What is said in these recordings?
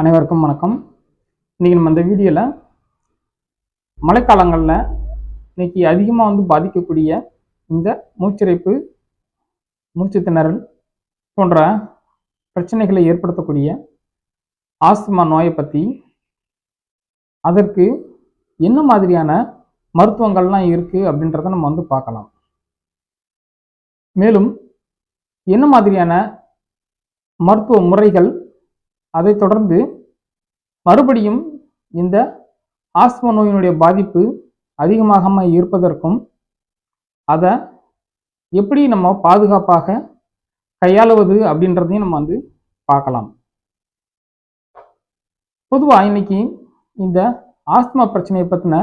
அனைவருக்கும் வணக்கம். இன்றைக்கி நம்ம இந்த வீடியோவில் மழைக்காலங்களில் இன்னைக்கு அதிகமாக வந்து பாதிக்கக்கூடிய இந்த மூச்சிறைப்பு மூச்சு திணறல் போன்ற பிரச்சனைகளை ஏற்படுத்தக்கூடிய ஆஸ்துமா நோயை பற்றி அதற்கு என்ன மாதிரியான மருத்துவங்கள்லாம் இருக்குது அப்படின்றத நம்ம வந்து பார்க்கலாம். மேலும் என்ன மாதிரியான மருத்துவ முறைகள் அதைத் தொடர்ந்து மறுபடியும் இந்த ஆஸ்மா நோயினுடைய பாதிப்பு அதிகமாகாமல் இருப்பதற்கும் அதை எப்படி நம்ம பாதுகாப்பாக கையாளுவது அப்படின்றதையும் நம்ம வந்து பார்க்கலாம். பொதுவாக இன்னைக்கு இந்த ஆஸ்மா பிரச்சனையை பற்றின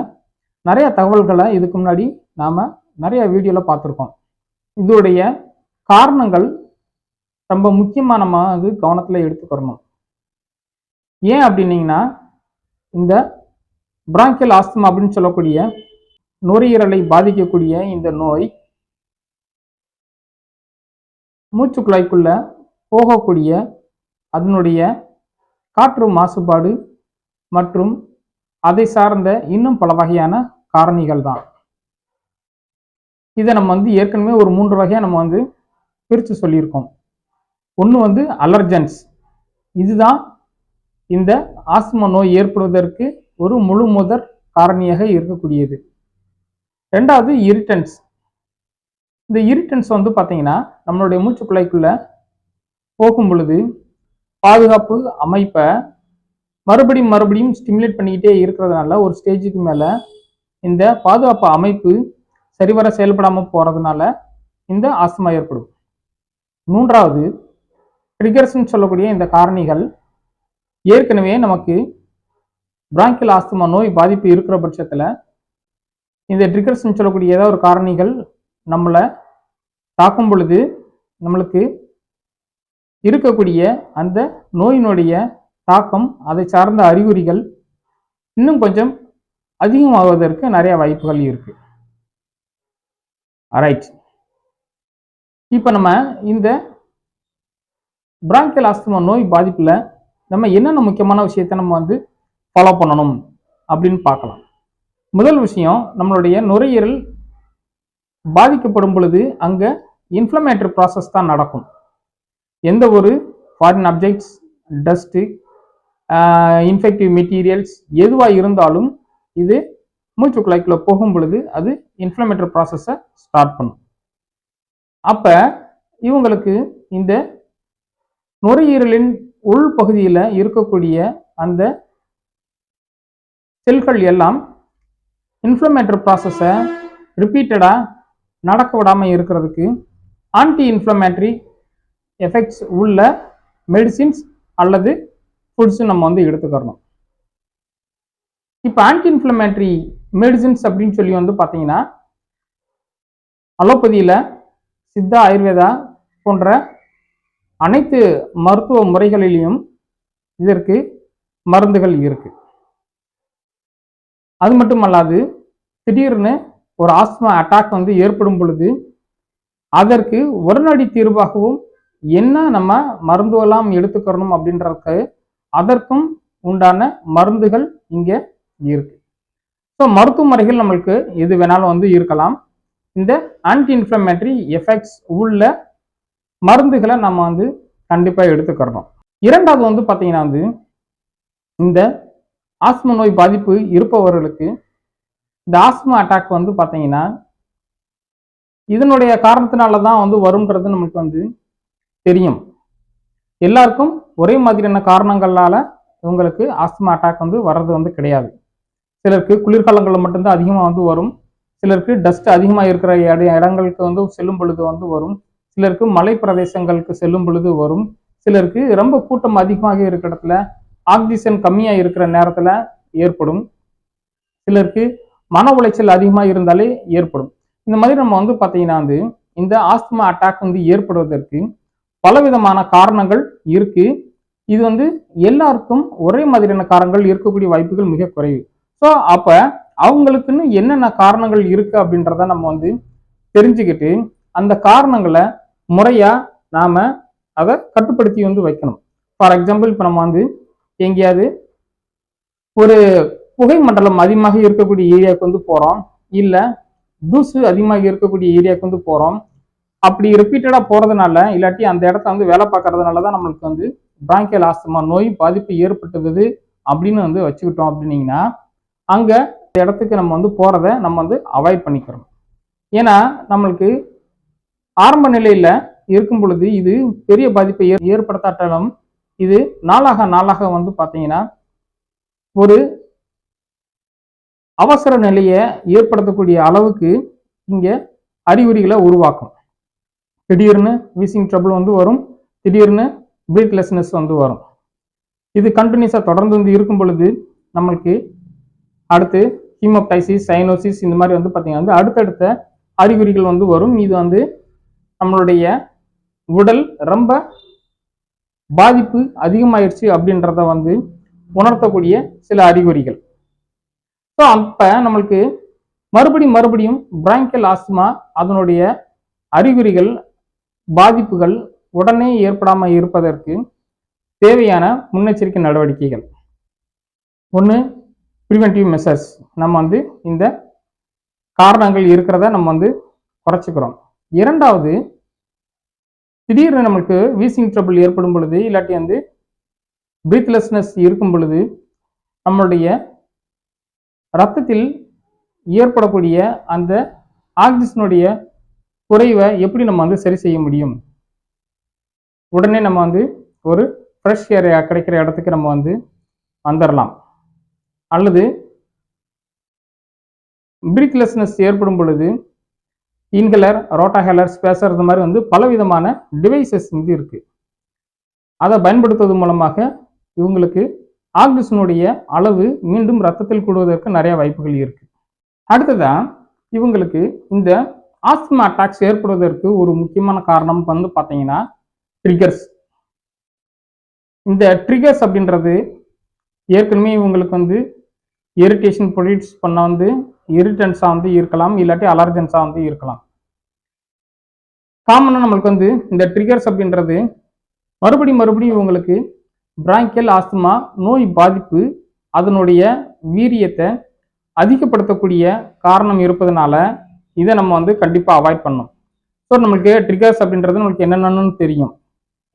நிறைய தகவல்களை இதுக்கு முன்னாடி நாம் நிறைய வீடியோவில் பார்த்துருக்கோம். இதோடைய காரணங்கள் ரொம்ப முக்கியமாக நம்ம அது கவனத்தில் எடுத்துக்கிறணும். ஏன் அப்படின்னீங்கன்னா இந்த பிராங்கியல் ஆஸ்துமா அப்படின்னு சொல்லக்கூடிய நுரையீரலை பாதிக்கக்கூடிய இந்த நோய் மூச்சுக்குழாய்க்குள்ள போகக்கூடிய அதனுடைய காற்று மாசுபாடு மற்றும் அதை சார்ந்த இன்னும் பல வகையான காரணிகள் தான். இதை நம்ம வந்து ஏற்கனவே ஒரு மூன்று வகையாக நம்ம வந்து பிரித்து சொல்லியிருக்கோம். ஒன்று வந்து அலர்ஜன்ஸ் இதுதான் இந்த ஆஸ்மா நோய் ஏற்படுவதற்கு ஒரு முழு முதற் காரணியாக இருக்கக்கூடியது. ரெண்டாவது இரிட்டன்ஸ் இந்த இரிட்டன்ஸ் வந்து பார்த்தீங்கன்னா நம்மளுடைய மூச்சுக்குழாய்க்குள்ள போகும் பொழுது பாதுகாப்பு அமைப்பை மறுபடியும் மறுபடியும் ஸ்டிமுலேட் பண்ணிக்கிட்டே இருக்கிறதுனால ஒரு ஸ்டேஜுக்கு மேலே இந்த பாதுகாப்பு அமைப்பு சரிவர செயல்படாமல் போகிறதுனால இந்த ஆஸ்மா ஏற்படும். மூன்றாவது ட்ரிகர்ஸ்ன்னு சொல்லக்கூடிய இந்த காரணிகள் ஏற்கனவே நமக்கு பிராங்கில் ஆஸ்துமா நோய் பாதிப்பு இருக்கிற பட்சத்தில் இந்த ட்ரிகர்ஸ்ன்னு சொல்லக்கூடிய ஏதாவது ஒரு காரணிகள் நம்மளை தாக்கும் பொழுது நம்மளுக்கு இருக்கக்கூடிய அந்த நோயினுடைய தாக்கம் அதை சார்ந்த அறிகுறிகள் இன்னும் கொஞ்சம் அதிகமாவதற்கு நிறைய வாய்ப்புகள் இருக்கு. ரைட் இப்போ நம்ம இந்த பிராங்கியல் ஆஸ்துமா நோய் பாதிப்பில் நம்ம என்னென்ன முக்கியமான விஷயத்தை நம்ம வந்து ஃபாலோ பண்ணணும் அப்படின்னு பார்க்கலாம். முதல் விஷயம் நம்மளுடைய நுரையீரல் பாதிக்கப்படும் பொழுது அங்கே இன்ஃப்ளமேட்டரி ப்ராசஸ் தான் நடக்கும். எந்த ஒரு foreign objects dust infective materials எதுவாக இருந்தாலும் இது மூச்சுக்குழாய்க்குள்ள போகும் பொழுது அது இன்ஃப்ளமேட்டரி ப்ராசஸை ஸ்டார்ட் பண்ணும். அப்போ இவங்களுக்கு இந்த நுரையீரலின் உள் பகுதியில் இருக்கக்கூடிய அந்த செல்கள் எல்லாம் இன்ஃப்ளமேட்டரி ப்ராசஸை ரிப்பீட்டடாக நடக்க விடாமல் இருக்கிறதுக்கு ஆன்டி இன்ஃப்ளமேட்டரி எஃபெக்ட்ஸ் உள்ள மெடிசின்ஸ் அல்லது ஃபுட்ஸும் நம்ம வந்து எடுத்துக்கிறணும். இப்போ ஆன்டி இன்ஃப்ளமேட்டரி மெடிசின்ஸ் அப்படின்னு சொல்லி வந்து பார்த்தீங்கன்னா அலோபதியில் சித்தா ஆயுர்வேதா போன்ற அனைத்து மருத்துவ முறைகளிலையும் இதற்கு மருந்துகள் இருக்கு. அது மட்டுமல்லாது திடீர்னு ஒரு ஆஸ்மா அட்டாக் வந்து ஏற்படும் பொழுது அதற்கு உடனடி தீர்வாகவும் என்ன நம்ம மருந்துவெல்லாம் எடுத்துக்கிறணும் அப்படின்றதுக்கு அதற்கும் உண்டான மருந்துகள் இங்கே இருக்கு. ஸோ மருத்துவ முறைகள் நம்மளுக்கு எது வேணாலும் வந்து இருக்கலாம். இந்த ஆன்டி இன்ஃப்ளமேட்டரி எஃபெக்ட்ஸ் உள்ள மருந்துகளை நம்ம வந்து கண்டிப்பாக எடுத்துக்கிறோம் இரண்டாவது வந்து பார்த்தீங்கன்னா வந்து இந்த ஆஸ்மா நோய் பாதிப்பு இருப்பவர்களுக்கு இந்த ஆஸ்மா அட்டாக் வந்து பார்த்தீங்கன்னா இதனுடைய காரணத்தினால தான் வந்து வரும்ன்றது நமக்கு வந்து தெரியும். எல்லாருக்கும் ஒரே மாதிரியான காரணங்களால் இவங்களுக்கு ஆஸ்மா அட்டாக் வந்து வர்றது வந்து கிடையாது. சிலருக்கு குளிர்காலங்களில் மட்டும்தான் அதிகமாக வந்து வரும். சிலருக்கு டஸ்ட் அதிகமாக இருக்கிற இட இடங்களுக்கு வந்து செல்லும் பொழுது வந்து வரும். சிலருக்கு மலை பிரதேசங்களுக்கு செல்லும் பொழுது வரும். சிலருக்கு ரொம்ப கூட்டம் அதிகமாக இருக்கிற இடத்துல ஆக்சிஜன் கம்மியாக இருக்கிற நேரத்தில் ஏற்படும். சிலருக்கு மன உளைச்சல் அதிகமாக இருந்தாலே ஏற்படும். இந்த மாதிரி நம்ம வந்து பார்த்தீங்கன்னா வந்து இந்த ஆஸ்துமா அட்டாக் வந்து ஏற்படுவதற்கு பலவிதமான காரணங்கள் இருக்கு. இது வந்து எல்லாருக்கும் ஒரே மாதிரியான காரணங்கள் இருக்கக்கூடிய வாய்ப்புகள் மிக குறைவு. ஸோ அப்போ அவங்களுக்குன்னு என்னென்ன காரணங்கள் இருக்கு அப்படின்றத நம்ம வந்து தெரிஞ்சுக்கிட்டு அந்த காரணங்களை முறையாக நாம அதை கட்டுப்படுத்தி வந்து வைக்கணும். ஃபார் எக்ஸாம்பிள் இப்போ நம்ம வந்து எங்கேயாவது ஒரு புகை மண்டலம் அதிகமாக இருக்கக்கூடிய ஏரியாவுக்கு வந்து போகிறோம் இல்லை தூசு அதிகமாக இருக்கக்கூடிய ஏரியாவுக்கு வந்து போகிறோம் அப்படி ரிப்பீட்டடாக போறதுனால இல்லாட்டி அந்த இடத்த வந்து வேலை பார்க்கறதுனால தான் நம்மளுக்கு வந்து பிராங்கியல் ஆஸ்துமா நோய் பாதிப்பு ஏற்பட்டுவது அப்படின்னு வந்து வச்சுக்கிட்டோம் அப்படின்னீங்கன்னா அங்கே இந்த இடத்துக்கு நம்ம வந்து போகிறத நம்ம வந்து அவாய்ட் பண்ணிக்கிறோம். ஏன்னா நம்மளுக்கு ஆரம்ப நிலையில இருக்கும் பொழுது இது பெரிய பாதிப்பை ஏற்படுத்தாட்டாலும் இது நாளாக நாளாக வந்து பார்த்தீங்கன்னா ஒரு அவசர நிலையை ஏற்படுத்தக்கூடிய அளவுக்கு இங்க அறிகுறிகளை உருவாக்கும். திடீர்னு வீசிங் ட்ரபிள் வந்து வரும் திடீர்னு பிரீத்லெஸ்னஸ் வந்து வரும். இது கண்டினியூஸாக தொடர்ந்து வந்து இருக்கும் பொழுது நம்மளுக்கு அடுத்து ஹீமோப்டைசிஸ் சைனோசிஸ் இந்த மாதிரி வந்து பார்த்தீங்கன்னா வந்து அடுத்தடுத்த அறிகுறிகள் வந்து வரும். இது வந்து நம்மளுடைய உடல் ரொம்ப பாதிப்பு அதிகமாயிடுச்சு அப்படின்றத வந்து உணர்த்தக்கூடிய சில அறிகுறிகள். ஸோ அப்போ நம்மளுக்கு மறுபடியும் மறுபடியும் பிராங்கல் ஆஸ்துமா அதனுடைய அறிகுறிகள் பாதிப்புகள் உடனே ஏற்படாமல் இருப்பதற்கு தேவையான முன்னெச்சரிக்கை நடவடிக்கைகள். ஒன்று ப்ரிவென்டிவ் மெஷர்ஸ் நம்ம வந்து இந்த காரணங்கள் இருக்கிறத நம்ம வந்து குறைச்சிக்கிறோம். இரண்டாவது திடீர்னு நமக்கு வீசிங் ட்ரபிள் ஏற்படும் பொழுது இல்லாட்டி வந்து பிரீத்லெஸ்னஸ் இருக்கும் பொழுது நம்மளுடைய ரத்தத்தில் ஏற்படக்கூடிய அந்த ஆக்சிஜனுடைய குறைவை எப்படி நம்ம வந்து சரி செய்ய முடியும்? உடனே நம்ம வந்து ஒரு ஃப்ரெஷ் ஏர் கிடைக்கிற இடத்துக்கு நம்ம வந்து வந்துடலாம் அல்லது பிரீத்லெஸ்னஸ் ஏற்படும் பொழுது இன்ஹலர் ரோட்டாஹெலர் ஸ்பேசர் இது மாதிரி வந்து பலவிதமான டிவைசஸ் வந்து இருக்கு. அதை பயன்படுத்துவது மூலமாக இவங்களுக்கு ஆக்சிஜனுடைய அளவு மீண்டும் ரத்தத்தில் கூடுவதற்கு நிறைய வாய்ப்புகள் இருக்கு. அடுத்ததான் இவங்களுக்கு இந்த ஆஸ்துமா அட்டாக்ஸ் ஏற்படுவதற்கு ஒரு முக்கியமான காரணம் வந்து பார்த்தீங்கன்னா ட்ரிகர்ஸ் இந்த ட்ரிகர்ஸ் அப்படின்றது ஏற்கனவே இவங்களுக்கு வந்து இரிட்டேஷன் ப்ரொடியூஸ் பண்ண வந்து இரிட்டன்ஸாக வந்து இருக்கலாம் இல்லாட்டி அலர்ஜன்ஸாக வந்து இருக்கலாம். காமனாக நம்மளுக்கு வந்து இந்த ட்ரிகர்ஸ் அப்படின்றது மறுபடியும் மறுபடியும் இவங்களுக்கு பிராங்கியல் ஆஸ்துமா நோய் பாதிப்பு அதனுடைய வீரியத்தை அதிகப்படுத்தக்கூடிய காரணம் இருப்பதனால இதை நம்ம வந்து கண்டிப்பாக அவாய்ட் பண்ணும் ஸோ நம்மளுக்கு ட்ரிகர்ஸ் அப்படின்றது நம்மளுக்கு என்னென்னு தெரியும்.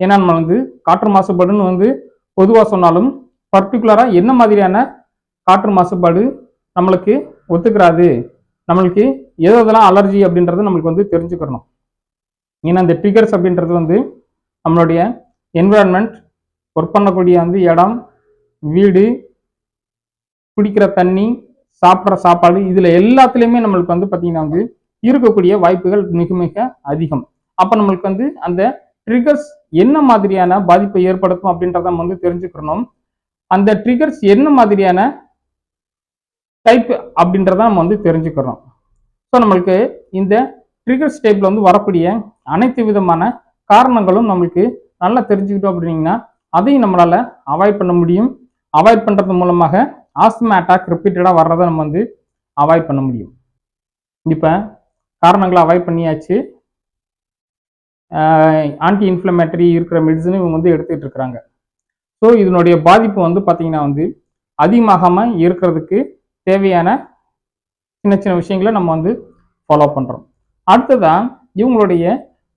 ஏன்னா நம்ம வந்து காற்று மாசுபாடுன்னு வந்து பொதுவாக சொன்னாலும் பர்டிகுலராக என்ன மாதிரியான காற்று மாசுபாடு நம்மளுக்கு ஒத்துக்கிறாது? நம்மளுக்கு எது எதெல்லாம் அலர்ஜி அப்படின்றத நம்மளுக்கு வந்து தெரிஞ்சுக்கிறணும் ஏன்னா இந்த ட்ரிகர்ஸ் அப்படின்றது வந்து நம்மளுடைய என்விரான்மெண்ட் ஒர்க் பண்ணக்கூடிய வந்து இடம் வீடு குடிக்கிற தண்ணி சாப்பிட்ற சாப்பாடு இதில் எல்லாத்துலேயுமே நம்மளுக்கு வந்து பார்த்திங்கன்னா வந்து இருக்கக்கூடிய வாய்ப்புகள் மிக மிக அதிகம். அப்போ நம்மளுக்கு வந்து அந்த ட்ரிகர்ஸ் என்ன மாதிரியான பாதிப்பை ஏற்படுத்தும் அப்படின்றத நம்ம வந்து தெரிஞ்சுக்கணும். அந்த ட்ரிகர்ஸ் என்ன மாதிரியான டைப் அப்படின்றத நம்ம வந்து தெரிஞ்சுக்கிறோம் ஸோ நம்மளுக்கு இந்த ட்ரிகர்ஸ் டைப்ல வந்து வரக்கூடிய அனைத்து விதமான காரணங்களும் நம்மளுக்கு நல்லா தெரிஞ்சுக்கிட்டோம் அப்படின்னீங்கன்னா அதையும் நம்மளால் அவாய்ட் பண்ண முடியும். அவாய்ட் பண்ணுறது மூலமாக ஆஸ்துமா அட்டாக் ரிப்பீட்டடாக வர்றதை நம்ம வந்து அவாய்ட் பண்ண முடியும். இப்போ காரணங்களை அவாய்ட் பண்ணியாச்சு. ஆன்டி இன்ஃப்ளமேட்டரி இருக்கிற மெடிசனும் இவங்க வந்து எடுத்துக்கிட்டு இருக்கிறாங்க ஸோ இதனுடைய பாதிப்பு வந்து பார்த்திங்கன்னா வந்து அதிகமாகாமல் இருக்கிறதுக்கு தேவையான சின்ன சின்ன விஷயங்களை நம்ம வந்து ஃபாலோ பண்ணுறோம் அடுத்ததான் இவங்களுடைய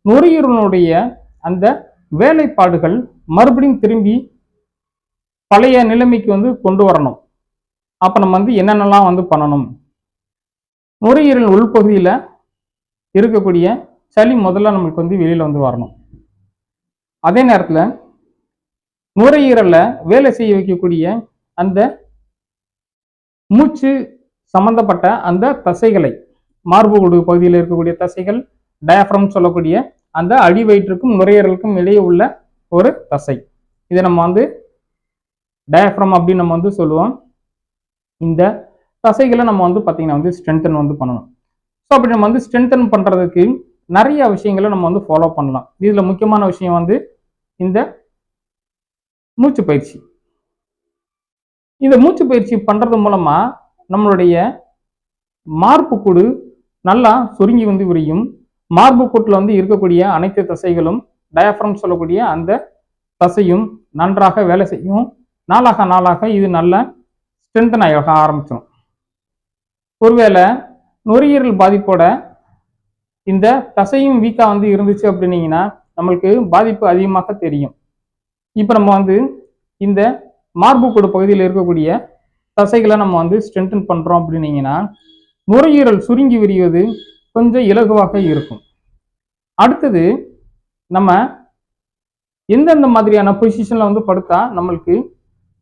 நுரையீரலுடைய அந்த வேலைப்பாடுகள் மறுபடியும் திரும்பி பழைய நிலைமைக்கு வந்து கொண்டு வரணும். அப்போ நம்ம வந்து என்னென்னலாம் வந்து பண்ணணும்? நுரையீரல் உள்பகுதியில் இருக்கக்கூடிய சளி முதல்ல நம்மளுக்கு வந்து வெளியில் வந்து வரணும். அதே நேரத்தில் நுரையீரலில் வேலை செய்ய வைக்கக்கூடிய அந்த மூச்சு சம்பந்தப்பட்ட அந்த தசைகளை மார்புகுடு பகுதியில் இருக்கக்கூடிய தசைகள் டயஃப்ரம் சொல்லக்கூடிய அந்த அடி வயிற்றுக்கும் நுரையீரலுக்கும் இடையே உள்ள ஒரு தசை. இதை நம்ம வந்து டயஃப்ரம் அப்படின்னு நம்ம வந்து சொல்லுவோம். இந்த தசைகளை நம்ம வந்து பார்த்தீங்கன்னா வந்து ஸ்ட்ரென்தன் வந்து பண்ணணும். ஸோ அப்படி நம்ம வந்து ஸ்ட்ரென்தன் பண்ணுறதுக்கு நிறைய விஷயங்களை நம்ம வந்து ஃபாலோ பண்ணலாம். இதில் முக்கியமான விஷயம் வந்து இந்த மூச்சு பயிற்சி. இந்த மூச்சு பயிற்சி பண்ணுறது மூலமாக நம்மளுடைய மார்புக்கூடு நல்லா சுருங்கி வந்து விரியும். மார்பு கூட்டில் வந்து இருக்கக்கூடிய அனைத்து தசைகளும் டயஃப்ரம் சொல்லக்கூடிய அந்த தசையும் நன்றாக வேலை செய்யும். நாளாக நாளாக இது நல்ல ஸ்ட்ரென்தன் ஆக ஆரம்பிச்சிடும் ஒருவேளை நுரையீரல் பாதிப்போட இந்த தசையும் வீக்கா வந்து இருந்துச்சு அப்படின்னீங்கன்னா நம்மளுக்கு பாதிப்பு அதிகமாக தெரியும். இப்போ நம்ம வந்து இந்த மார்புக்கூடு பகுதியில் இருக்கக்கூடிய தசைகளை நம்ம வந்து ஸ்ட்ரென்தன் பண்றோம் அப்படின்னீங்கன்னா நுரையீரல் சுருங்கி விரிவது கொஞ்சம் இலகுவாக இருக்கும். அடுத்தது நம்ம எந்தெந்த மாதிரியான பொசிஷனில் வந்து படுத்தா நம்மளுக்கு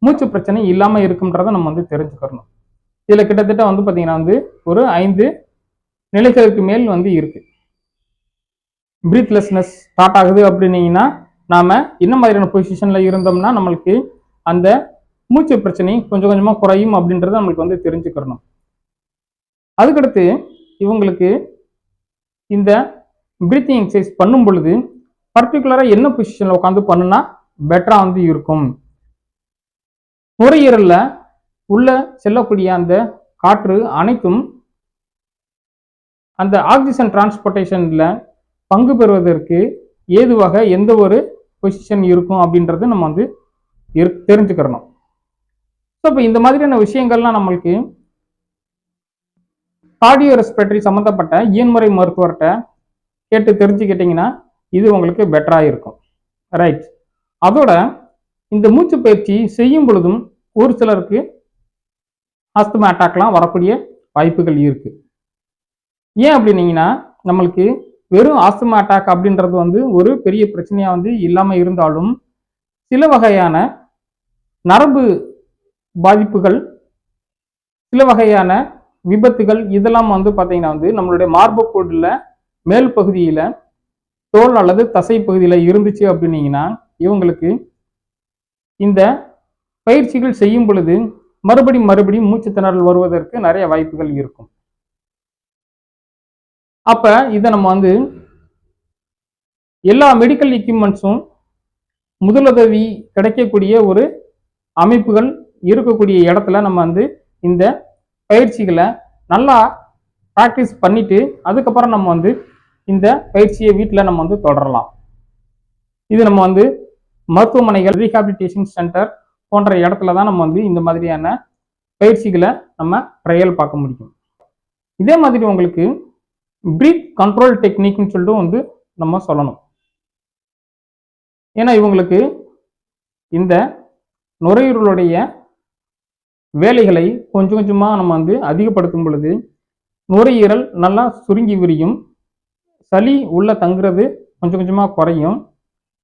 மூச்சு பிரச்சனை இல்லாமல் இருக்குன்றதை நம்ம வந்து தெரிஞ்சுக்கணும் இதில் கிட்டத்தட்ட வந்து பார்த்தீங்கன்னா வந்து ஒரு ஐந்து நிலைகளுக்கு மேல் வந்து இருக்கு. பிரீத்லெஸ்னஸ் ஸ்டார்ட் ஆகுது அப்படின்னீங்கன்னா நாம் என்ன மாதிரியான பொசிஷனில் இருந்தோம்னா நம்மளுக்கு அந்த மூச்சு பிரச்சனை கொஞ்சம் கொஞ்சமாக குறையும் அப்படின்றத நம்மளுக்கு வந்து தெரிஞ்சுக்கிறணும். அதுக்கடுத்து இவங்களுக்கு இந்த பிரீத்திங் எக்ஸசைஸ் பண்ணும் பொழுது பர்டிகுலராக என்ன பொசிஷனில் உட்காந்து பண்ணுனா பெட்டராக வந்து இருக்கும். நுரையீரலில் உள்ள செல்லக்கூடிய அந்த காற்று அனைத்தும் அந்த ஆக்சிஜன் டிரான்ஸ்போர்ட்டேஷனில் பங்கு பெறுவதற்கு ஏதுவாக எந்த ஒரு பொசிஷன் இருக்கும் அப்படின்றது நம்ம வந்து தெரிஞ்சுக்கிறணும். ஸோ இப்போ இந்த மாதிரியான விஷயங்கள்லாம் நம்மளுக்கு கார்டியோ ரெஸ்பிரேட்டரி சம்மந்தப்பட்ட இயன்முறை மருத்துவர்கிட்ட கேட்டு தெரிஞ்சுக்கிட்டிங்கன்னா இது உங்களுக்கு பெட்டராக இருக்கும். ரைட் அதோட இந்த மூச்சு பயிற்சி செய்யும் பொழுதும் ஒரு சிலருக்கு ஆஸ்துமா அட்டாக்லாம் வரக்கூடிய வாய்ப்புகள் இருக்கு. ஏன் அப்படின்னீங்கன்னா நம்மளுக்கு வெறும் ஆஸ்துமா அட்டாக் அப்படின்றது வந்து ஒரு பெரிய பிரச்சனையாக வந்து இல்லாமல் இருந்தாலும் சில வகையான நரம்பு பாதிப்புகள் சில வகையான விபத்துகள் இதெல்லாம் வந்து பார்த்தீங்கன்னா வந்து நம்மளுடைய மார்புக்கூடுல மேல் பகுதியில் தோல் அல்லது தசை பகுதியில் இருந்துச்சு அப்படின்னீங்கன்னா இவங்களுக்கு இந்த பயிற்சிகள் செய்யும் பொழுது மறுபடி மறுபடியும் மூச்சு திணறல் வருவதற்கு நிறைய வாய்ப்புகள் இருக்கும். அப்ப இதை நம்ம வந்து எல்லா மெடிக்கல் எக்யூப்மெண்ட்ஸும் முதலுதவி கிடைக்கக்கூடிய ஒரு அமைப்புகள் இருக்கக்கூடிய இடத்துல நம்ம வந்து இந்த பயிற்சிகளை நல்லா ப்ராக்டிஸ் பண்ணிட்டு அதுக்கப்புறம் நம்ம வந்து இந்த பயிற்சியை வீட்டில் நம்ம வந்து தொடரலாம். இது நம்ம வந்து மருத்துவமனைகள் ரீஹாபிலிட்டேஷன் சென்டர் போன்ற இடத்துல தான் நம்ம வந்து இந்த மாதிரியான பயிற்சிகளை நம்ம ட்ரையல் பார்க்க முடியும். இதே மாதிரி உங்களுக்கு பிரீத் கண்ட்ரோல் டெக்னிக்னு சொல்லிட்டு வந்து நம்ம சொல்லணும். ஏன்னா இவங்களுக்கு இந்த நுரையீரலுடைய வேலைகளை கொஞ்சம் கொஞ்சமாக நம்ம வந்து அதிகப்படுத்தும் பொழுது நுரையீரல் நல்லா சுருங்கி விரியும். சளி உள்ள தங்குறது கொஞ்சம் கொஞ்சமாக குறையும்.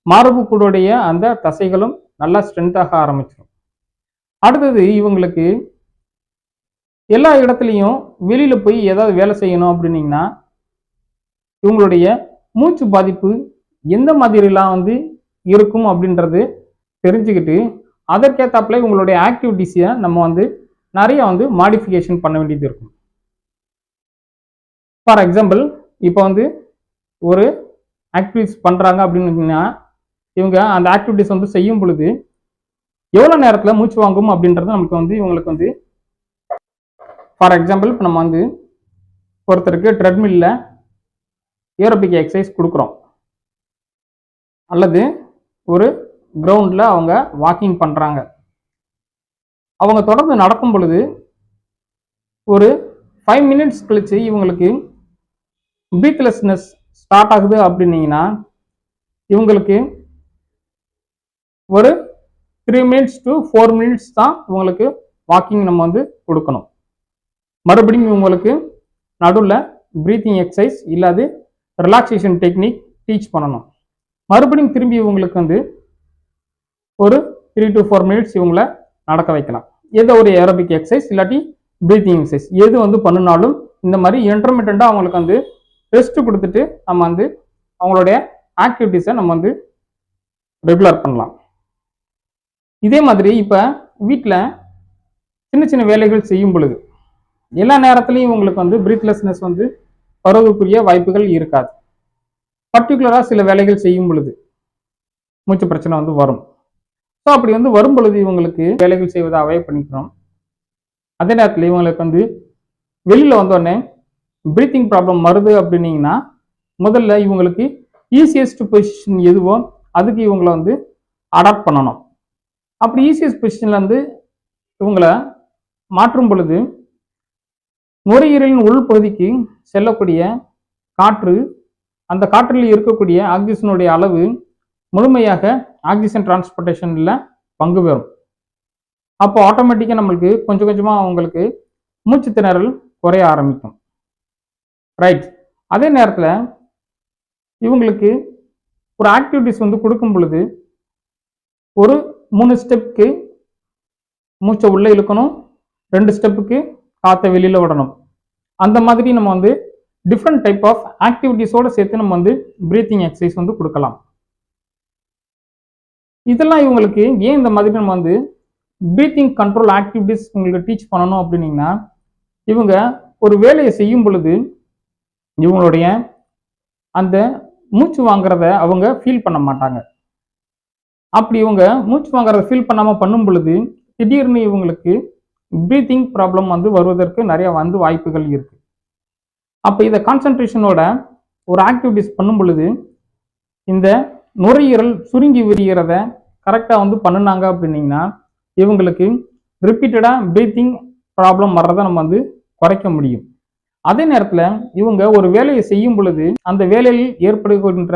மார்புக்குடைய அந்த தசைகளும் நல்லா ஸ்ட்ரென்த்தாக ஆரம்பிச்சிடும் அடுத்தது இவங்களுக்கு எல்லா இடத்துலையும் வெளியில் போய் ஏதாவது வேலை செய்யணும் அப்படின்னீங்கன்னா இவங்களுடைய மூச்சு பாதிப்பு எந்த மாதிரிலாம் வந்து இருக்கும் அப்படின்றது தெரிஞ்சுக்கிட்டு அதற்கேற்றாப்புல உங்களுடைய ஆக்டிவிட்டீஸை நம்ம வந்து நிறைய வந்து மாடிஃபிகேஷன் பண்ண வேண்டியது இருக்கும். ஃபார் எக்ஸாம்பிள் இப்போ வந்து ஒரு ஆக்டிவிட்டிஸ் பண்ணுறாங்க அப்படின்னா இவங்க அந்த ஆக்டிவிட்டிஸ் வந்து செய்யும் பொழுது எவ்வளோ நேரத்தில் மூச்சு வாங்கும் அப்படின்றது நமக்கு வந்து இவங்களுக்கு வந்து ஃபார் எக்ஸாம்பிள் இப்போ நம்ம வந்து ஒருத்தருக்கு ட்ரெட்மில்ல ஏரோபிக் எக்ஸசைஸ் கொடுக்குறோம். அல்லது ஒரு கிரவுண்டில் அவங்க வாக்கிங் பண்ணுறாங்க அவங்க தொடர்ந்து நடக்கும் பொழுது ஒரு ஃபைவ் மினிட்ஸ் கழிச்சு இவங்களுக்கு பிரீத்லெஸ்னஸ் ஸ்டார்ட் ஆகுது அப்படின்னீங்கன்னா இவங்களுக்கு ஒரு three minutes to four minutes தான் இவங்களுக்கு வாக்கிங் நம்ம வந்து கொடுக்கணும். மறுபடியும் இவங்களுக்கு நடுவில் ப்ரீத்திங் எக்ஸசைஸ் இல்லாது ரிலாக்ஸேஷன் டெக்னிக் டீச் பண்ணணும். மறுபடியும் திரும்பி இவங்களுக்கு வந்து ஒரு த்ரீ டு ஃபோர் மினிட்ஸ் இவங்கள நடக்க வைக்கலாம். எந்த ஒரு ஏரோபிக் எக்ஸசைஸ் இல்லாட்டி ப்ரீத்திங் எக்ஸசைஸ் எது வந்து பண்ணினாலும் இந்த மாதிரி இன்டர்மீடியண்ட்டாக அவங்களுக்கு வந்து ரெஸ்ட் கொடுத்துட்டு நம்ம வந்து அவங்களுடைய ஆக்டிவிட்டீஸை நம்ம வந்து ரெகுலர் பண்ணலாம். இதே மாதிரி இப்போ வீட்டில் சின்ன சின்ன வேலைகள் செய்யும் பொழுது எல்லா நேரத்துலையும் இவங்களுக்கு வந்து பிரீத்லெஸ்னஸ் வந்து பரவக்கூடிய வாய்ப்புகள் இருக்காது. பர்டிகுலராக சில வேலைகள் செய்யும் பொழுது மூச்சு பிரச்சனை வந்து வரும். ஸோ அப்படி வந்து வரும் பொழுது இவங்களுக்கு வேலைகள் செய்வதை அவாய்ட் பண்ணிக்கிறோம். அதே நேரத்தில் இவங்களுக்கு வந்து வெளியில் வந்தோடனே ப்ரீத்திங் ப்ராப்ளம் வருது அப்படின்னீங்கன்னா முதல்ல இவங்களுக்கு ஈஸியஸ்ட் பொசிஷன் எதுவோ அதுக்கு இவங்களை வந்து அடாப்ட் பண்ணணும். அப்படி ஈஸியஸ்ட் பொசிஷனில் வந்து இவங்களை மாற்றும் பொழுது நுரையீரலின் உள்பகுதிக்கு செல்லக்கூடிய காற்று அந்த காற்றில் இருக்கக்கூடிய ஆக்சிஜனுடைய அளவு முழுமையாக ஆக்சிஜன் டிரான்ஸ்போர்ட்டேஷனில் பங்கு பெறும். அப்போ ஆட்டோமேட்டிக்காக நம்மளுக்கு கொஞ்சம் கொஞ்சமாக அவங்களுக்கு மூச்சு திணறல் குறைய ஆரம்பிக்கும். ரைட் அதே நேரத்தில் இவங்களுக்கு ஒரு ஆக்டிவிட்டிஸ் வந்து கொடுக்கும் பொழுது ஒரு மூணு ஸ்டெப்புக்கு மூச்சை உள்ளே இழுக்கணும் ரெண்டு ஸ்டெப்புக்கு காற்றை வெளியில் விடணும். அந்த மாதிரி நம்ம வந்து டிஃப்ரெண்ட் டைப் ஆஃப் ஆக்டிவிட்டீஸோடு சேர்த்து நம்ம வந்து ப்ரீத்திங் எக்ஸசைஸ் வந்து கொடுக்கலாம். இதெல்லாம் இவங்களுக்கு ஏன் இந்த மாதிரி நம்ம வந்து பிரீத்திங் கண்ட்ரோல் ஆக்டிவிட்டிஸ் உங்களுக்கு டீச் பண்ணணும் அப்படின்னீங்கன்னா இவங்க ஒரு வேலையை செய்யும் பொழுது இவங்களுடைய அந்த மூச்சு வாங்குறத அவங்க ஃபீல் பண்ண மாட்டாங்க. அப்படி இவங்க மூச்சு வாங்குறத ஃபீல் பண்ணாமல் பண்ணும் பொழுது திடீர்னு இவங்களுக்கு ப்ரீத்திங் ப்ராப்ளம் வந்து வருவதற்கு நிறைய வந்து வாய்ப்புகள் இருக்கு. அப்போ இதை கான்சன்ட்ரேஷனோட ஒரு ஆக்டிவிட்டிஸ் பண்ணும் பொழுது இந்த நுரையீரல் சுருங்கி விரிகிறத கரெக்டாக வந்து பண்ணுனாங்க அப்படின்னீங்கன்னா இவங்களுக்கு ரிப்பீட்டடாக ப்ரீத்திங் ப்ராப்ளம் வர்றதை நம்ம வந்து குறைக்க முடியும். அதே நேரத்தில் இவங்க ஒரு வேலையை செய்யும் பொழுது அந்த வேலையில் ஏற்படுகின்ற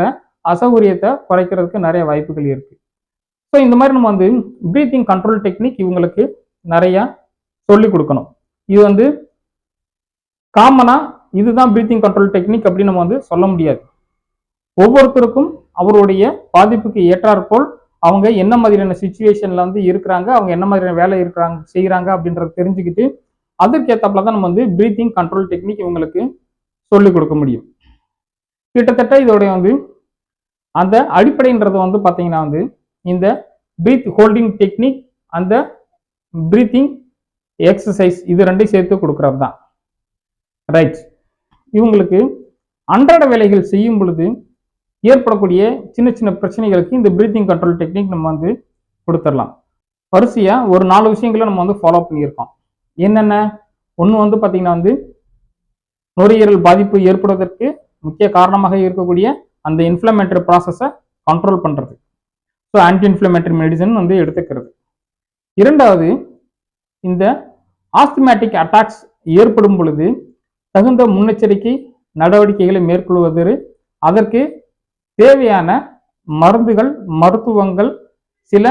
அசௌகரியத்தை குறைக்கிறதுக்கு நிறைய வாய்ப்புகள் இருக்கு. ஸோ இந்த மாதிரி நம்ம வந்து ப்ரீத்திங் கண்ட்ரோல் டெக்னிக் இவங்களுக்கு நிறையா சொல்லி கொடுக்கணும். இது வந்து காமனாக இதுதான் ப்ரீத்திங் கண்ட்ரோல் டெக்னிக் அப்படின்னு நம்ம வந்து சொல்ல முடியாது. ஒவ்வொருத்தருக்கும் அவருடைய பாதிப்புக்கு ஏற்றாற்போல் அவங்க என்ன மாதிரியான சுச்சுவேஷன்ல வந்து இருக்கிறாங்க அவங்க என்ன மாதிரியான வேலை இருக்கிறாங்க செய்கிறாங்க அப்படின்றத தெரிஞ்சுக்கிட்டு அதற்கேற்றப்பல தான் நம்ம வந்து ப்ரீத்திங் கண்ட்ரோல் டெக்னிக் இவங்களுக்கு சொல்லிக் கொடுக்க முடியும். கிட்டத்தட்ட இதோடைய வந்து அந்த அடிப்படைன்றது வந்து பார்த்தீங்கன்னா வந்து இந்த ப்ரீத் ஹோல்டிங் டெக்னிக் அந்த ப்ரீத்திங் எக்ஸசைஸ் இது ரெண்டையும் சேர்த்து கொடுக்குறது தான் ரைட் இவங்களுக்கு அன்றாட வேலைகள் செய்யும் பொழுது ஏற்படக்கூடிய சின்ன சின்ன பிரச்சனைகளுக்கு இந்த ப்ரீத்திங் கண்ட்ரோல் டெக்னிக் நம்ம வந்து கொடுத்துடலாம். வரிசையாக ஒரு நாலு விஷயங்களை நம்ம வந்து ஃபாலோ பண்ணியிருக்கோம். என்னென்ன? ஒன்று வந்து பார்த்தீங்கன்னா வந்து நுரையீரல் பாதிப்பு ஏற்படுவதற்கு முக்கிய காரணமாக இருக்கக்கூடிய அந்த இன்ஃப்ளமேட்டரி ப்ராசஸை கண்ட்ரோல் பண்ணுறது ஸோ ஆன்டி இன்ஃப்ளமேட்டரி மெடிசன் வந்து எடுத்துக்கிறது. இரண்டாவது இந்த ஆஸ்துமேட்டிக் அட்டாக்ஸ் ஏற்படும் பொழுது தகுந்த முன்னெச்சரிக்கை நடவடிக்கைகளை மேற்கொள்வது அதற்கு தேவையான மருந்துகள் மருத்துவங்கள் சில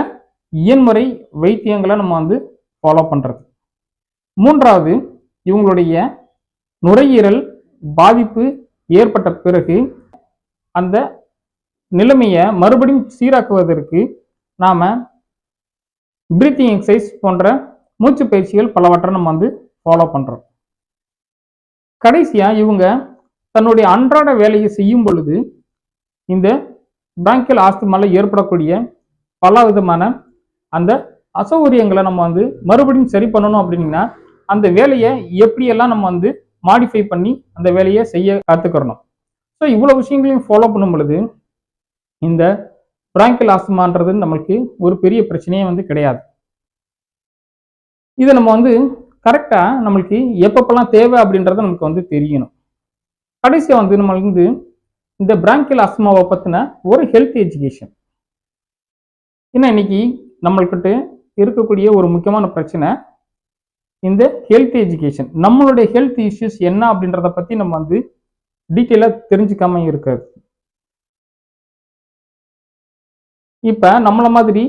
இயன்முறை வைத்தியங்களை நம்ம வந்து ஃபாலோ பண்ணுறது மூன்றாவது இவங்களுடைய நுரையீரல் பாதிப்பு ஏற்பட்ட பிறகு அந்த நிலைமையை மறுபடியும் சீராக்குவதற்கு நாம் பிரீத்திங் எக்ஸசைஸ் போன்ற மூச்சு பயிற்சிகள் பலவற்றை நம்ம வந்து ஃபாலோ பண்ணுறோம் கடைசியாக இவங்க தன்னுடைய அன்றாட வேலையை செய்யும் பொழுது இந்த பிராங்கியல் ஆஸ்துமால ஏற்படக்கூடிய பல விதமான அந்த அசௌகரியங்களை நம்ம வந்து மறுபடியும் சரி பண்ணணும் அப்படின்னா அந்த வேலையை எப்படியெல்லாம் நம்ம வந்து மாடிஃபை பண்ணி அந்த வேலையை செய்ய கற்றுக்கிறணும் ஸோ இவ்வளோ விஷயங்களையும் ஃபாலோ பண்ணும் பொழுது இந்த பிராங்கில் ஆஸ்துமான்றது நம்மளுக்கு ஒரு பெரிய பிரச்சனையே வந்து கிடையாது. இதை நம்ம வந்து கரெக்டாக நம்மளுக்கு எப்பப்பெல்லாம் தேவை அப்படின்றத நமக்கு வந்து தெரியணும். கடைசியாக வந்து நம்ம வந்து இந்த பிராங்கில் அஸ்மாவை பற்றின ஒரு ஹெல்த் எஜுகேஷன் ஏன்னா இன்னைக்கு நம்மள்கிட்ட இருக்கக்கூடிய ஒரு முக்கியமான பிரச்சனை இந்த ஹெல்த் எஜுகேஷன் நம்மளுடைய ஹெல்த் இஷ்யூஸ் என்ன அப்படின்றத பற்றி நம்ம வந்து டீட்டெயிலாக தெரிஞ்சுக்காம இருக்காது இப்போ நம்மளை மாதிரி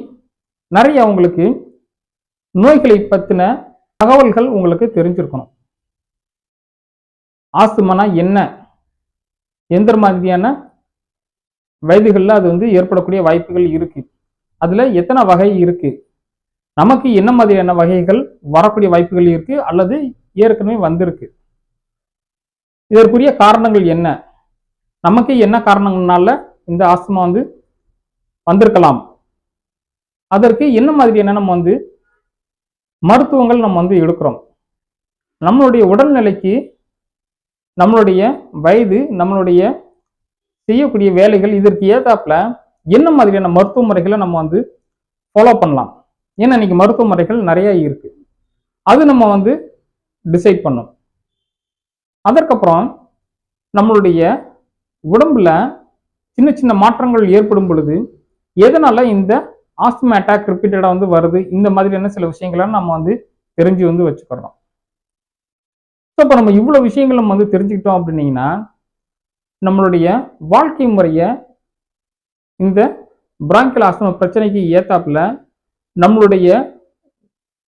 நிறைய அவங்களுக்கு நோய்களை பற்றின தகவல்கள் உங்களுக்கு தெரிஞ்சிருக்கணும். ஆஸ்துமானா என்ன? எந்த மாதிரியான வயதுகளில் அது வந்து ஏற்படக்கூடிய வாய்ப்புகள் இருக்கு. அதுல எத்தனை வகை இருக்கு? நமக்கு என்ன மாதிரியான வகைகள் வரக்கூடிய வாய்ப்புகள் இருக்கு? அல்லது ஏற்கனவே வந்திருக்கு. இதற்குரிய காரணங்கள் என்ன? நமக்கு என்ன காரணங்கள்னால இந்த ஆஸ்துமா வந்து வந்திருக்கலாம்? அதற்கு என்ன மாதிரியான நம்ம வந்து மருத்துவங்கள் நம்ம வந்து எடுக்கிறோம்? நம்மளுடைய உடல்நிலைக்கு நம்மளுடைய வயது நம்மளுடைய செய்யக்கூடிய வேலைகள் இதற்கு ஏதாப்புல என்ன மாதிரியான மருத்துவ முறைகளை நம்ம வந்து ஃபாலோ பண்ணலாம்? ஏன்னா இன்னைக்கு மருத்துவ முறைகள் நிறைய இருக்கு. அது நம்ம வந்து டிசைட் பண்ணும் அதற்கப்புறம் நம்மளுடைய உடம்புல சின்ன சின்ன மாற்றங்கள் ஏற்படும் பொழுது எதனால இந்த ஆஸ்துமா அட்டாக் ரிப்பீட்டடாக வந்து வருது? இந்த மாதிரியான சில விஷயங்களை நம்ம வந்து தெரிஞ்சு வந்து வச்சுக்கிறோம். ஸோ இப்போ நம்ம இவ்வளோ விஷயங்கள் நம்ம வந்து தெரிஞ்சுக்கிட்டோம் அப்படின்னீங்கன்னா நம்மளுடைய வாழ்க்கை முறையை இந்த பிராங்கில் ஆஸ்துமா பிரச்சனைக்கு ஏத்தாப்புல நம்மளுடைய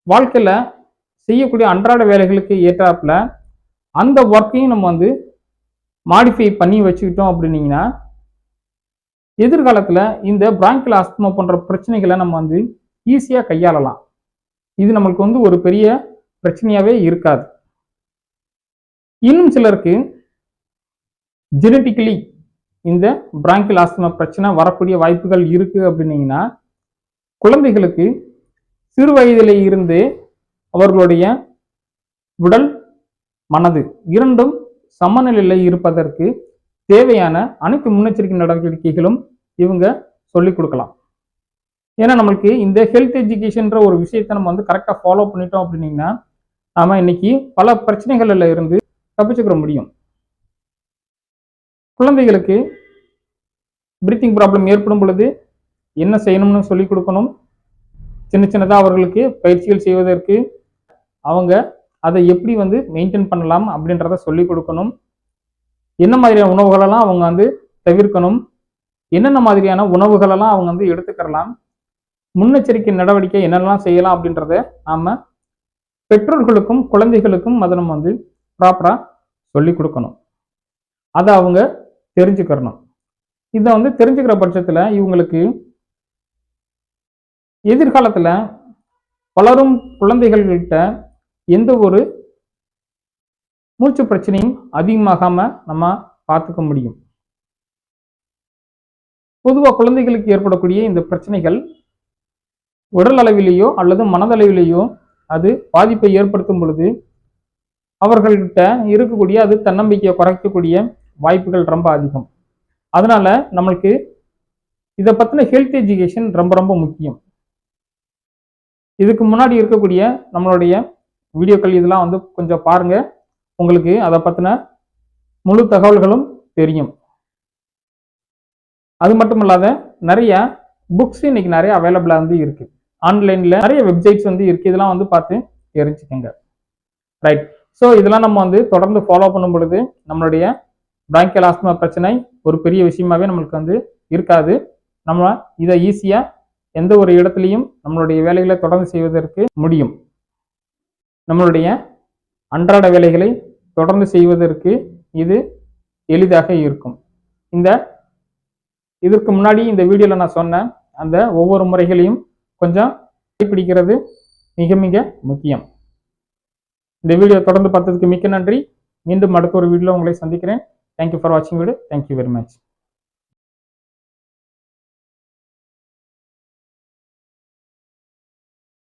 வாழ்க்கையில் செய்யக்கூடிய அன்றாட வேலைகளுக்கு ஏற்றாப்புல அந்த ஒர்க்கையும் நம்ம வந்து மாடிஃபை பண்ணி வச்சுக்கிட்டோம் அப்படின்னீங்கன்னா எதிர்காலத்தில் இந்த பிராங்கில் ஆஸ்துமா போன்ற பிரச்சனைகளை நம்ம வந்து ஈஸியாக கையாளலாம். இது நம்மளுக்கு வந்து ஒரு பெரிய பிரச்சனையாகவே இருக்காது. இன்னும் சிலருக்கு ஜெனட்டிக்கலி இந்த பிராங்கில் ஆஸ்துமா பிரச்சனை வரக்கூடிய வாய்ப்புகள் இருக்குது அப்படின்னீங்கன்னா குழந்தைகளுக்கு சிறு வயதிலே இருந்து அவர்களுடைய உடல் மனது இரண்டும் சமநிலையில் இருப்பதற்கு தேவையான அனைத்து முன்னெச்சரிக்கை நடவடிக்கைகளும் இவங்க சொல்லிக் கொடுக்கலாம். ஏன்னா நம்மளுக்கு இந்த ஹெல்த் எஜுகேஷன்ற ஒரு விஷயத்தை நம்ம வந்து கரெக்டாக ஃபாலோ பண்ணிட்டோம் அப்படின்னீங்கன்னா நாம் இன்னைக்கு பல பிரச்சனைகளில் இருந்து தப்பிச்சுக்கிற முடியும். குழந்தைகளுக்கு பிரீத்திங் ப்ராப்ளம் ஏற்படும் பொழுது என்ன செய்யணும்னு சொல்லிக் கொடுக்கணும். சின்ன சின்னதாக அவர்களுக்கு பயிற்சிகள் செய்வதற்கு அவங்க அதை எப்படி வந்து மெயின்டைன் பண்ணலாம் அப்படின்றத சொல்லிக் கொடுக்கணும். என்ன மாதிரியான உணவுகளெல்லாம் அவங்க வந்து தவிர்க்கணும். என்னென்ன மாதிரியான உணவுகளெல்லாம் அவங்க வந்து எடுத்துக்கிறலாம். முன்னெச்சரிக்கை நடவடிக்கை என்னெல்லாம் செய்யலாம் அப்படின்றத நாம் பெற்றோர்களுக்கும் குழந்தைகளுக்கும் அதை நம்ம வந்து ப்ராப்பராக சொல்லி கொடுக்கணும். அதை அவங்க தெரிஞ்சுக்கிறணும். இதை வந்து தெரிஞ்சுக்கிற பட்சத்தில் இவங்களுக்கு எதிர்காலத்தில் வளரும் குழந்தைகள்கிட்ட எந்த ஒரு மூச்சு பிரச்சனையும் அதிகமாகாம நம்ம பார்த்துக்க முடியும். பொதுவாக குழந்தைகளுக்கு ஏற்படக்கூடிய இந்த பிரச்சனைகள் உடல் அளவிலேயோ அல்லது மனதளவிலேயோ அது பாதிப்பை ஏற்படுத்தும் பொழுது அவர்கள்கிட்ட இருக்கக்கூடிய அது தன்னம்பிக்கையை குறைக்கக்கூடிய வாய்ப்புகள் ரொம்ப அதிகம். அதனால நம்மளுக்கு இதை பற்றின ஹெல்த் எஜுகேஷன் ரொம்ப ரொம்ப முக்கியம். இதுக்கு முன்னாடி இருக்கக்கூடிய நம்மளுடைய வீடியோக்கள் இதெல்லாம் வந்து கொஞ்சம் பாருங்க. உங்களுக்கு அதை பற்றின முழு தகவல்களும் தெரியும். அது மட்டும் இல்லாத நிறைய புக்ஸ் இன்னைக்கு நிறைய அவைலபிளாக வந்து இருக்கு. ஆன்லைன்ல நிறைய வெப்சைட்ஸ் வந்து இருக்கு. இதெல்லாம் வந்து பார்த்து தெரிஞ்சுக்கோங்க. ரைட் ஸோ இதெல்லாம் நம்ம வந்து தொடர்ந்து ஃபாலோ பண்ணும் பொழுது நம்மளுடைய பிராங்கியல் ஆஸ்மா பிரச்சனை ஒரு பெரிய விஷயமாவே நம்மளுக்கு வந்து இருக்காது. நம்ம இதை ஈஸியாக எந்த ஒரு இடத்துலையும் நம்மளுடைய வேலைகளை தொடர்ந்து செய்வதற்கு முடியும். நம்மளுடைய அன்றாட வேலைகளை தொடர்ந்து செய்வதற்கு இது எளிதாக இருக்கும். இந்த இதற்கு முன்னாடி இந்த வீடியோவில் நான் சொன்ன அந்த ஒவ்வொரு முறைகளையும் கொஞ்சம் பிடிக்கிறது மிக மிக முக்கியம். இந்த வீடியோ தொடர்ந்து பார்த்ததுக்கு மிக்க நன்றி. மீண்டும் அடுத்த ஒரு வீடியோவில் உங்களை சந்திக்கிறேன். தேங்க்யூ ஃபார் வாட்சிங் video thank you very much